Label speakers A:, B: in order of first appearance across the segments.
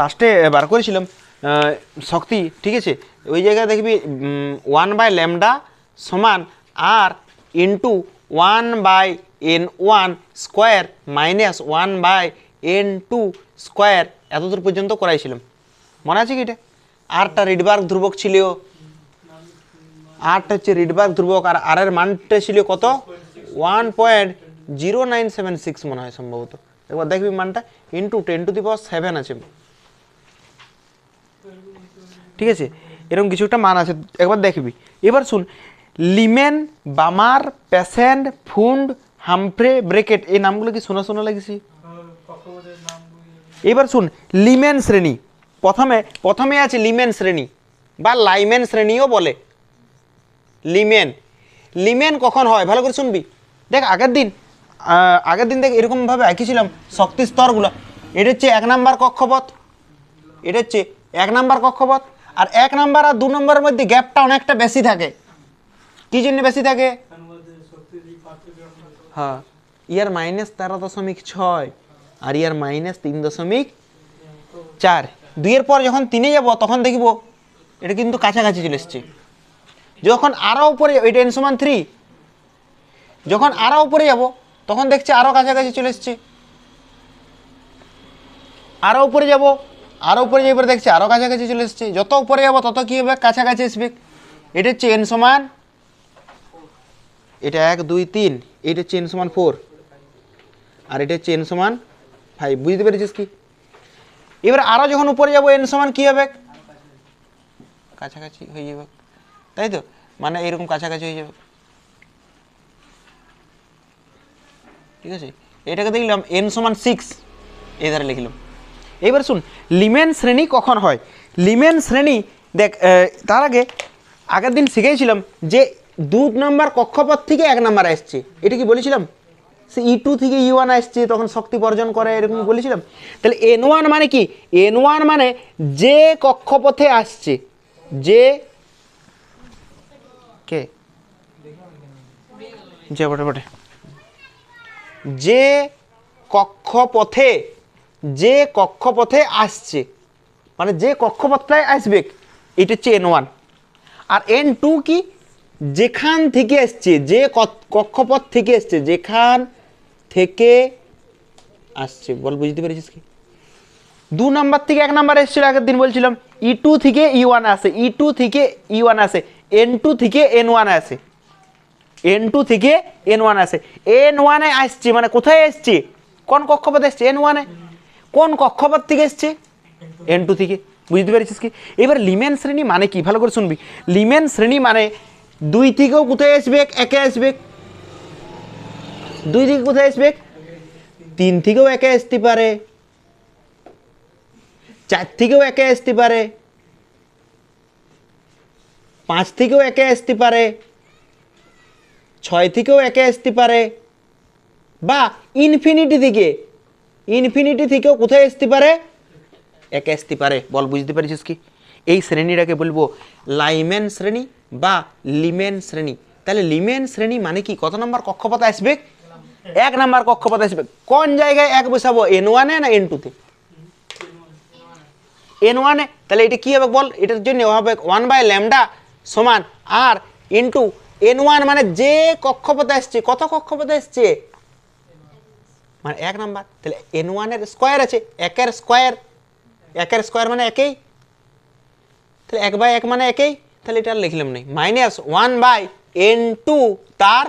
A: লাস্টে বার করেছিলাম। শক্তি, ঠিক আছে? ওই জায়গায় দেখবি ওয়ান বাই ল্যামডা সমান R into one by N one square minus one by N two square এতদূর পর্যন্ত করাইছিলাম। মনে আছে কি এটা? আরটা রিডবার্গ ধ্রুবক ছিল আরটা হচ্ছে রিডবার্গ ধ্রুবক, আর আর এর মানটা ছিল কত? One point zero nine seven six মনে হয় সম্ভবত। এবার দেখবি মানটা into ten to the power seven আছে। ঠিক আছে? এরকম কিছু একটা মান আছে, একবার দেখবি। এবার শুন, লিমেন, বামার, প্যাসেন্ট, ফুন্ড, হামফ্রে, ব্রেকেট, এই নামগুলো কি শোনা শোনা লাগছে? এবার শুন, লিমেন শ্রেণি। প্রথমে প্রথমে আছে লিমেন শ্রেণি, বা লাইমেন শ্রেণীও বলে। লিমেন। লিমেন কখন হয়? ভালো করে শুনবি। দেখ, আগের দিন আগের দিন দেখ, এরকমভাবে আঁকিছিলাম শক্তি স্তরগুলো। এটা হচ্ছে এক নাম্বার কক্ষপথ। এটা হচ্ছে এক নাম্বার কক্ষপথ। আর এক নাম্বার আর দু নম্বরের মধ্যে গ্যাপটা অনেকটা বেশি থাকে। কী জন্য বেশি থাকে? হ্যাঁ ইয়ার মাইনাস তেরো দশমিক ছয় আর ইয়ার মাইনাস তিন দশমিক চার। দুইয়ের পর যখন তিনে যাব, তখন দেখব, এটা কিন্তু কাছাকাছি চলে এসছে। যখন আরও উপরে এটা এন সমান থ্রি যখন আরও উপরে যাব, তখন দেখছি আরও কাছাকাছি চলে এসছে। আরও উপরে যাব আরও উপরে যাই পরে দেখছি আরও কাছাকাছি চলে এসছে। যত উপরে যাব, তত কী হবে? কাছাকাছি আসবে এটা এন সমান এটা এক, দুই, তিন। এটা চেন সমান ফোর আর এটা এন সমান ফাইভ বুঝতে পেরেছিস কি? এবার আরও যখন উপরে যাব এন সমান কী হবে? কাছাকাছি হয়ে যাবে। তাই তো? মানে এরকম কাছাকাছি হয়ে যাবে। ঠিক আছে? এটাকে দেখলাম এন সমান সিক্স এই ধারে লিখলাম। এবার শুন, লিমেন শ্রেণি কখন হয়? লিমেন শ্রেণি, দেখ তার আগে, আগের দিন শিখেছিলাম যে দু নম্বর কক্ষপথ থেকে এক নাম্বার আসছে। এটা কি বলেছিলাম? সে ই টু থেকে ই ওয়ান আসছে, তখন শক্তি বর্জন করে, এরকম বলেছিলাম। তাহলে এন ওয়ান মানে কি? এন ওয়ান মানে যে কক্ষপথে আসছে, যে কে? যে, বটে বটে। যে কক্ষপথে যে কক্ষপথে আসছে মানে যে কক্ষপথটায় আসবে, এটা হচ্ছে এন ওয়ান আর এন টু কি? যেখান থেকে আসছে, যে কক্ষপথ থেকে আসছে, যেখান থেকে আসছে, বল বুঝতে পেরেছিস কি? দু নাম্বার থেকে এক নাম্বার এসেছিল আগের দিন বলছিলাম ই টু থেকে ই ওয়ান আসে ই টু থেকে ই ওয়ান আসে এন টু থেকে এন ওয়ান আসে এন টু থেকে এন ওয়ান আসে। এন ওয়ানে আসছে মানে কোথায় এসছে কোন কক্ষপথে এসছে এন ওয়ানে কোন কক্ষপথ থেকে এসছে? এন টু থেকে। বুঝতে পেরেছিস কি? এবার লিমেন শ্রেণি মানে কি? ভালো করে শুনবি। লিমেন শ্রেণি মানে দুই থেকেও কোথায় আসবে? একে আসবে। দুই থেকে কোথায় আসবে? তিন থেকেও একে আসতে পারে। চার থেকেও একে আসতে পারে। পাঁচ থেকেও একে আসতে পারে। ছয় থেকেও একে আসতে পারে। বা ইনফিনিটি থেকে ইনফিনিটি থেকেও কোথায় আসতে পারে? একে আসতে পারে, বল বুঝতে পারছিস কি? এই শ্রেণীটাকে বলব লাইমেন শ্রেণি বা লিমেন শ্রেণি। তাহলে লিমেন শ্রেণি মানে কি? কত নম্বর কক্ষপথ আসবে? এক নম্বর কক্ষপথ আসবে। কোন জায়গায় এক বসাবো? এন ওয়ানে না এন টুতে এন ওয়ানে তাহলে এটা কী হবে বল? এটার জন্য হবে ওয়ান বাই ল্যামডা সমান আর ইন্টু এন ওয়ান মানে যে কক্ষপথে আসছে, কত কক্ষপথে আসছে? মানে এক নাম্বার। তাহলে এন ওয়ানের স্কোয়ার আছে, একের স্কোয়ার একের স্কোয়ার মানে একেই। তাহলে এক বাই এক মানে একেই। তাহলে এটা লিখলাম নেই। Minus one by n two তার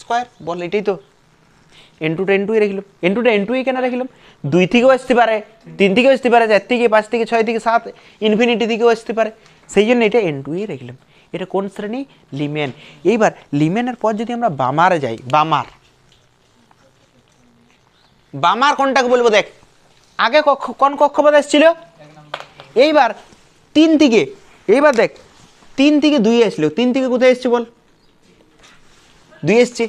A: স্কোয়ার বল, এটাই তো। এন টুটা এন টুই রেখলাম। এন টুটা এন টুই কেন রেখলাম? দুই থেকেও আসতে পারে, তিন থেকেও আসতে পারে, চার থেকে, পাঁচ থেকে, ছয় থেকে, সাত ইনফিনিটি থেকেও আসতে পারে। সেই জন্য এটা এন টুই রেখলাম। এটা কোন শ্রেণি? লিমেন এইবার লিমেনের পর যদি আমরা বামারে যাই, বামার। বামার কোনটাকে বলব দেখ? আগে কক্ষ, কোন কক্ষপথ এসেছিল? এইবার তিন থেকে এইবার দেখ, তিন থেকে দুই আসলো তিন থেকে কোথায় এসছে বল? দুই এসছে।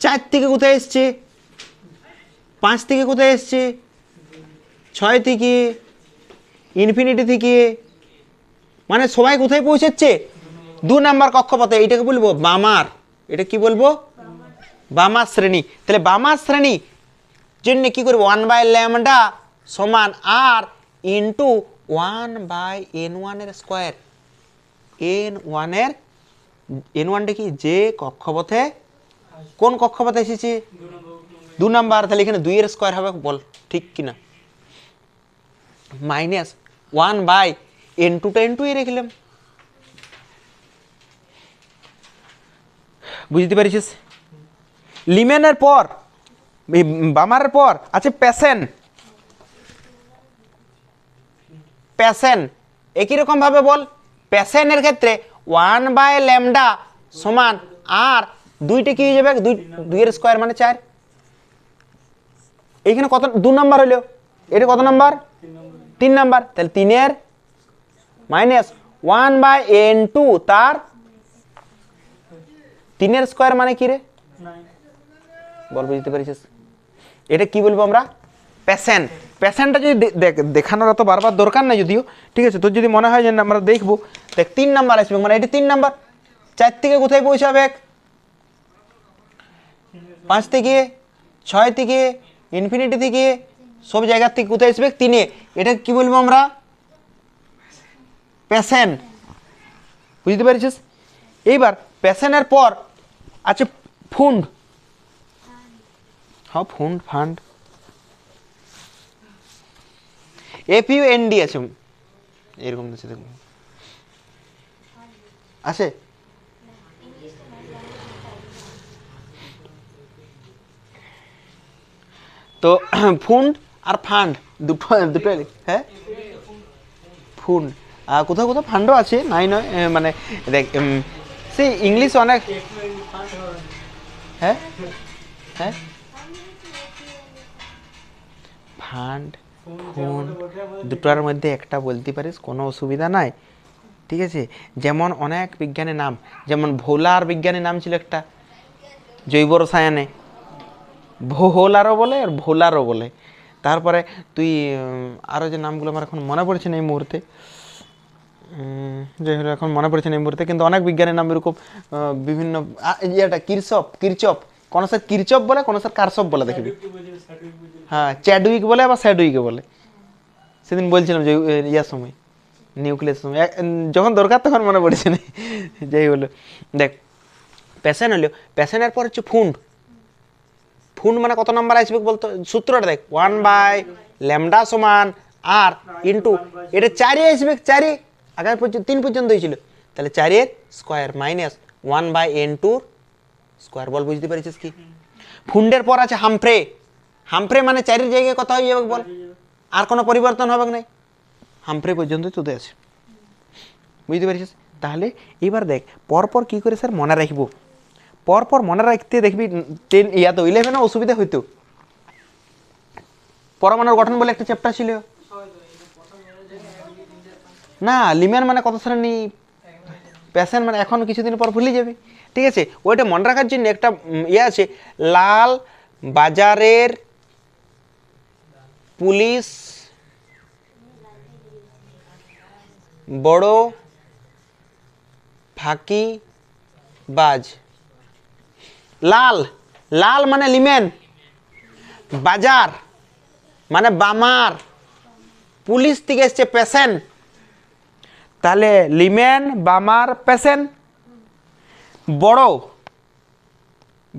A: চার থেকে কোথায় এসছে? পাঁচ থেকে কোথায় এসছে? ছয় থেকে ইনফিনিটি থেকে মানে সবাই কোথায় পৌঁছাচ্ছে দু নাম্বার কক্ষপথে, এইটাকে বলব বামার। এটা কি বলব? বামার শ্রেণি। তাহলে বামার শ্রেণি জন্য কি করব? ওয়ান বাই ল্যামডা সমান R into one by N ওয়ানের স্কোয়ার এন ওয়ানের এন ওয়ানটা কি? যে কক্ষপথে, কোন কক্ষপথে এসেছে? দু নাম্বার তাহলে এখানে দুইয়ের স্কোয়ার হবে, বল, ঠিক কিনা? মাইনাস ওয়ান বাই এন টুটা এন টুই রেখলাম। বুঝতে পারিস লিমেনের পর এই বামারের পর আছে প্যাসেন। প্যাসেন। একই রকম ভাবে বল। প্যাসেনের ক্ষেত্রে ওয়ান বাই ল্যামডা সমান আর দুইটা কি হয়ে যাবে? দুই দুইয়ের স্কোয়ার মানে চার। এইখানে কত দু নাম্বার হলো। এটা কত নাম্বার? তিন নাম্বার। তাহলে তিনের minus one by N two তার তিনের স্কোয়ার মানে কি রে? বল বুঝতে পারিস এটা কি বলব আমরা? প্যাসেন্ট প্যাসেন্টটা যদি দেখানোর অত বারবার দরকার নাই যদিও, ঠিক আছে? তোর যদি মনে হয় যে আমরা দেখব, দেখ, তিন নাম্বার আসবে। মানে এটি তিন নাম্বার। চার থেকে কোথায় পৌঁছাবে? পাঁচ থেকে, ছয় থেকে ইনফিনিটি থেকে, সব জায়গার থেকে কোথায় আসবে? তিনে। এটা কি বলব আমরা? প্যাসেন্ট বুঝতে পেরেছিস? এইবার প্যাসেনের পর আছে ফুন্ড হ্যাঁ ফুন্ড। Fund F U N D আছে। এরকম আছে দেখুন। আছে? তো ফুন্ড আর ফান্ড, দুটো দুটো হ্যাঁ? ফুন্ড আর কোথাও কোথাও ফান্ডও আছে, নাই নয় মানে দেখ সেই ইংলিশ অনেক হ্যাঁ? হ্যাঁ? ফান্ড ফোন দুটোর মধ্যে একটা বলতে পারিস কোনো অসুবিধা নাই। ঠিক আছে? যেমন অনেক বিজ্ঞানের নাম যেমন ভোলার বিজ্ঞানের নাম ছিল একটা জৈব রসায়নে। ভোলারও বলে আর ভোলারও বলে। তারপরে তুই আরও যে নামগুলো আমার এখন মনে পড়ছে না এই মুহূর্তে যাই হলো এখন মনে পড়ছে না এই মুহূর্তে কিন্তু অনেক বিজ্ঞানের নাম এরকম বিভিন্ন ইয়েটা কিরচপ কিরচপ কোনো স্যার কিরচপ বলে কোনো স্যার কারসপ বলে দেখবি। হ্যাঁ চ্যাডউইক বলে আবার স্যাডউইকে বলে। সেদিন বলছিলাম যে ইয়ার সময় নিউক্লিয়াস সময়। যখন দরকার তখন মনে পড়েছে না। যাই হলো দেখ প্যাশন হলো প্যাশনের পর হচ্ছে ফুন্ড ফুন্ড মানে কত নাম্বার আসবে বলতো? সূত্রটা দেখ ওয়ান বাই ল্যামডা সমান আর ইন্টু এটা চারি আসবে চারি আগামী পর্যন্ত তিন পর্যন্ত হয়েছিল তাহলে চারের square minus one by n tour square বল বুঝতে পেরেছিস কি? ফুন্ডের পর আছে হামফ্রে। হামফ্রে মানে চারির জায়গায় কথা হয়ে যাবে বল। আর কোনো পরিবর্তন হবে নাই। হামফ্রে পর্যন্ত তোদের আছে। বুঝতে পেরেছিস? তাহলে এবার দেখ পরপর কি করে স্যার মনে রাখব? পরপর মনে রাখতে দেখবি টেন ইয়া তো ইলেভেনে অসুবিধা হইতো। পরমাণুর গঠন বলে একটা চ্যাপ্টার ছিল। না লিমিয়ান মানে কত শ্রেণি প্যাশন মানে এখন কিছুদিন পর ভুলে যাবে। ঠিক আছে? ওইটা মনে রাখার জন্য একটা ইয়ে আছে, লাল বাজারের পুলিশ বড় ফাঁকি বাজ। লাল লাল মানে লিমেন। বাজার মানে বামার। পুলিশ থেকে এসছে পেশেন্ট তাহলে লিমেন বামার পেশেন্ট বড়।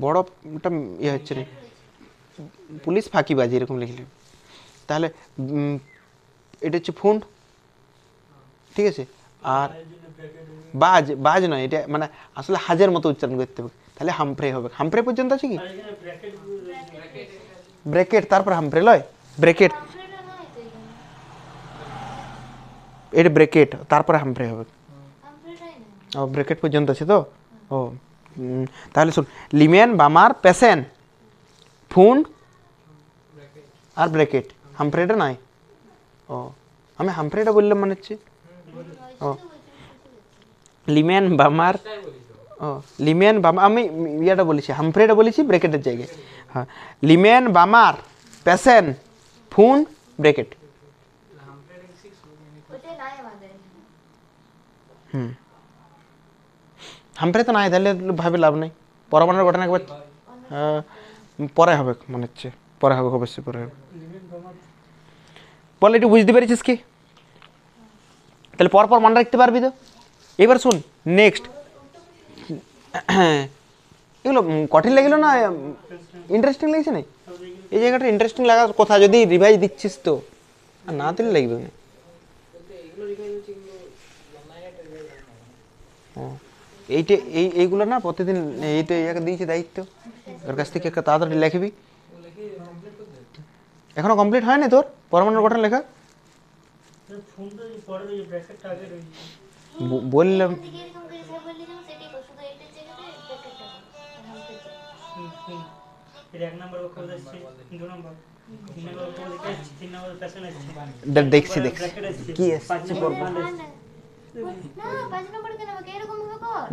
A: বড়টা ইয়ে হচ্ছে না পুলিশ ফাঁকি ফাঁকিবাজি এরকম লিখলে। তাহলে এটা হচ্ছে ফুন্ড ঠিক আছে? আর বাজ বাজ নয়, এটা মানে আসলে হাজের মতো উচ্চারণ করতে হবে। তাহলে হামফ্রে হবে। হামফ্রে পর্যন্ত আছে কি? ব্রেকেট তারপর হামফ্রে লয়? ব্রেকেট এটা ব্রেকেট তারপরে হামফ্রে হবে। ও ব্রেকেট পর্যন্ত আছে তো? ও তাহলে শুন লিমেন বামার পেশেন্ট ফুন্ড আর ব্রেকেট। হামফ্রেটা নাই? ও আমি হামফ্রেটা বললাম মনে হচ্ছে। ও লিমেন বামার ও লিমেন বামা আমি ইয়েটা বলেছি হামফ্রেটা বলেছি ব্রেকেটের জায়গায়। হ্যাঁ লিমেন বামার পেশেন্ট ফুন ব্রেকেট হুম হামফ্রে তো নাই, তাহলে ভাবে লাভ নেই। পরমাণুর ঘটনা একবার পরে হবে মনে হচ্ছে পরে হবে, অবশ্যই পরে হবে। বল, একটু বুঝতে পেরেছিস কি? তাহলে পরপর মনে রাখতে পারবি তো? এবার শুন নেক্সট এগুলো কঠিন লাগল না ইন্টারেস্টিং লাগছে না এই জায়গাটা ইন্টারেস্টিং লাগার কথা, যদি রিভাইজ দিচ্ছিস তো। না দিলে লাগবে না। ও, এইটা এই এইগুলো না প্রতিদিন এইটা ইয়াকে দিয়েছে দায়িত্ব। ওর কাছ থেকে একটা তাড়াতাড়ি লেখবি। এখনও কমপ্লিট হয়নি তোর? পরমাণু গঠন লেখা? বললাম। দেখছি দেখছি। কি আসছে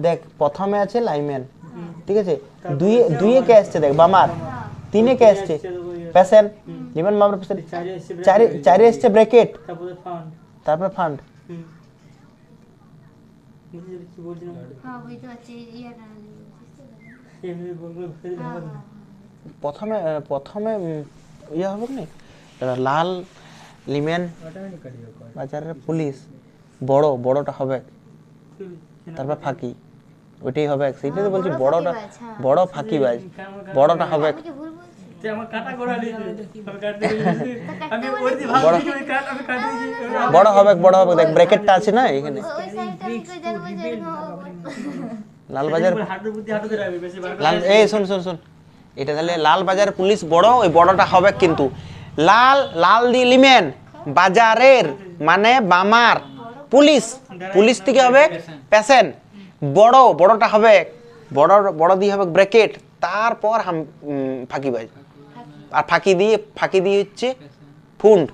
A: দেখ প্রথমে আছে লাইম্যান ঠিক আছে? দুই দুইয়ে কে আসছে দেখ? বামার। তিনে কে আসছে? প্যাসেন লিমান বামার প্যাসেন
B: চারে
A: চারে আসছে ব্র্যাকেট
B: তারপরে ফান্ড
A: তারপর ফান্ড
C: হ্যাঁ হ্যাঁ
B: না।
C: হ্যাঁ
A: প্রথমে প্রথমে ইয়ে হবে না লাল লিমেন বাজারের পুলিশ। বড় বড়টা হবে। তারপর ফাঁকি। ওইটাই হবে সেইটাই তো বলছি বড়টা
C: হ্যাঁ।
A: বড় ফাঁকিবাজ বড়টা হবে বড়- হবে বড় হবে। দেখ ব্র্যাকেটটা আছে না এখানে। লালবাজার এই শোন শোন শোন। এটা তাহলে লাল বাজার পুলিশ বড় ওই বড়টা হবে কিন্তু। লাল লাল দি লিমেন। বাজারের মানে বামার। পুলিশ। পুলিশ থেকে হবে পেশেন্ট বড়, বড়টা হবে, বড় বড় দিয়ে হবে ব্র্যাকেট তারপর হাম ফাঁকিবাজ আর ফাঁকি দিয়ে ফাঁকি দিয়ে হচ্ছে ফুন্ড।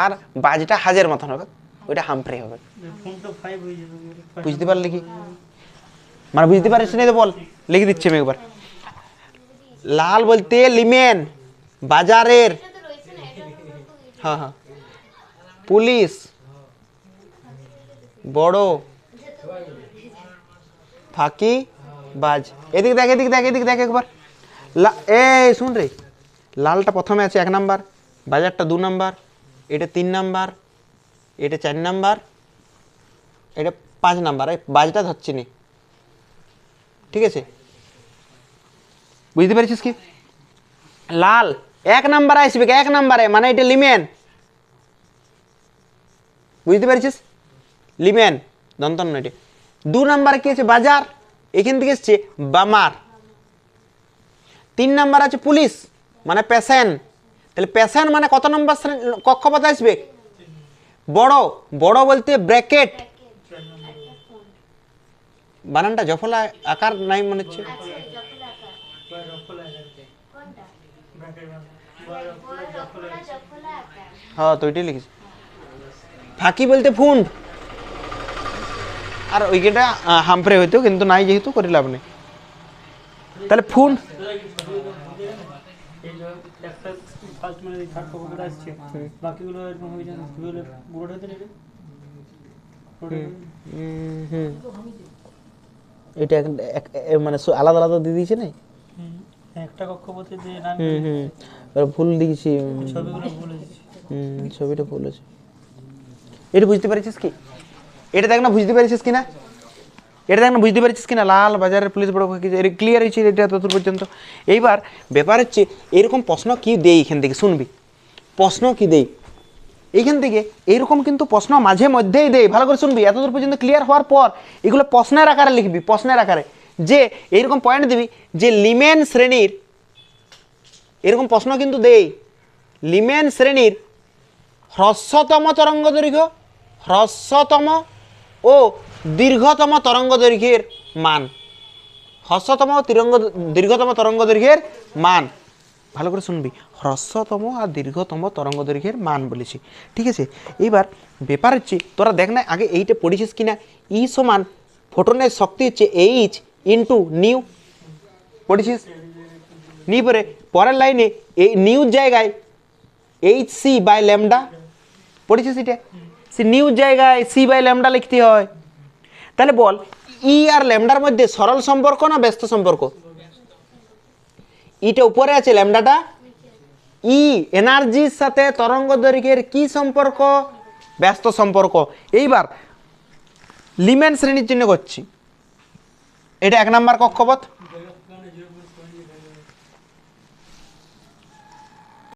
A: আর বাজটা হাজের মতন হবে। ওইটা হামফ্রে হবে। বুঝতে পারলে কি? মানে বুঝতে পারিস না তো বল। লিখে দিচ্ছি আমি একবার। লাল বলতে লিমেন, বাজারের। হ্যাঁ হ্যাঁ। পুলিশ। বড়। ফাঁকি বাজ। এদিকে দেখ এদিকে দেখ এদিকে দেখ একবার। লা- এই, শুন রে। লালটা প্রথমে আছে এক নাম্বার, বাজারটা দু নাম্বার, এটা তিন নাম্বার, এটা চার নাম্বার, এটা পাঁচ নাম্বার। এই বাজটা ধরছি নি। ঠিক আছে? বুঝতে পেরেছিস কি? লাল, এক নাম্বার আসবে এক নাম্বারে মানে এটা লিমেন। বুঝতে পেরেছিস? লিমেন দন্তন নয় দু নাম্বারে কি আছে বাজার। এখান থেকে এসছে বামার। তিন নাম্বার আছে পুলিশ মানে পেশেন্ট। তাহলে পেশেন্ট মানে কত নম্বর কক্ষপথ আসবে? বড়। বড় বলতে ব্র্যাকেট। বানানটা জফলা আকার নাই মনে হচ্ছে? হ্যাঁ তো ওইটাই লিখেছি। ফাঁকি বলতে ফুন্ড। আর ওইটা হামফ্রে হইতো কিন্তু নাই যেহেতু করে লাভ নেই। তাহলে হুম। এটা মানে আলাদা আলাদা দিয়ে দিয়েছে না
B: একটা কক্ষপথে যে
A: হুম হুম। এবার ভুল দিয়েছি
B: ছবিগুলো ভুলে
A: হুম ছবিটা ভুল আছে এটা বুঝতে পেরেছিস কি? এটা দেখ না বুঝতে পেরেছিস কি না এটা দেখ না বুঝতে পেরেছিস কি না লাল বাজারের পুলিশ বড় ক্লিয়ার হয়েছে এটা তত পর্যন্ত। এইবার ব্যাপার হচ্ছে, এরকম প্রশ্ন কি দেই এখান থেকে? শুনবি। প্রশ্ন কি দেই? এইখান থেকে এইরকম কিন্তু প্রশ্ন মাঝে মধ্যেই দেয় ভালো করে শুনবি। এতদূর পর্যন্ত ক্লিয়ার হওয়ার পর এগুলো প্রশ্নের আকারে লিখবি, প্রশ্নের আকারে। যে এইরকম পয়েন্ট দিবি যে লিমেন শ্রেণির, এরকম প্রশ্ন কিন্তু দেই। লিমেন শ্রেণির হ্রস্বতম তরঙ্গ দৈর্ঘ্য হ্রস্বতম ও দীর্ঘতম তরঙ্গ দৈর্ঘ্যের মান। হ্রস্বতম তিরঙ্গ দীর্ঘতম তরঙ্গ দৈর্ঘ্যের মান। ভালো করে শুনবি। হ্রস্বতম আর দীর্ঘতম তরঙ্গ দৈর্ঘ্যের মান বলেছি। ঠিক আছে? এইবার ব্যাপার হচ্ছে, তোরা দেখ না আগে এইটা পড়েছিস কিনা? ই সমান ফোটনের শক্তি হচ্ছে এইচ ইন্টু নিউ পড়েছিস? নি পরে পরের লাইনে এই নিউজ জায়গায় এইচ সি বাই ল্যামডা পড়েছিস এটা? সে নিউ জায়গায় সি বাই ল্যামডা লিখতে হয়। তাহলে বল ই আর ল্যামডার মধ্যে সরল সম্পর্ক না ব্যস্ত সম্পর্ক? E ইটা উপরে আছে ল্যামডাটা ই এনার্জির সাথে তরঙ্গ দৈর্ঘ্যের কি সম্পর্ক? ব্যস্ত সম্পর্ক। এইবার লিমেন শ্রেণির জন্য করছি। এটা এক নাম্বার কক্ষপথ।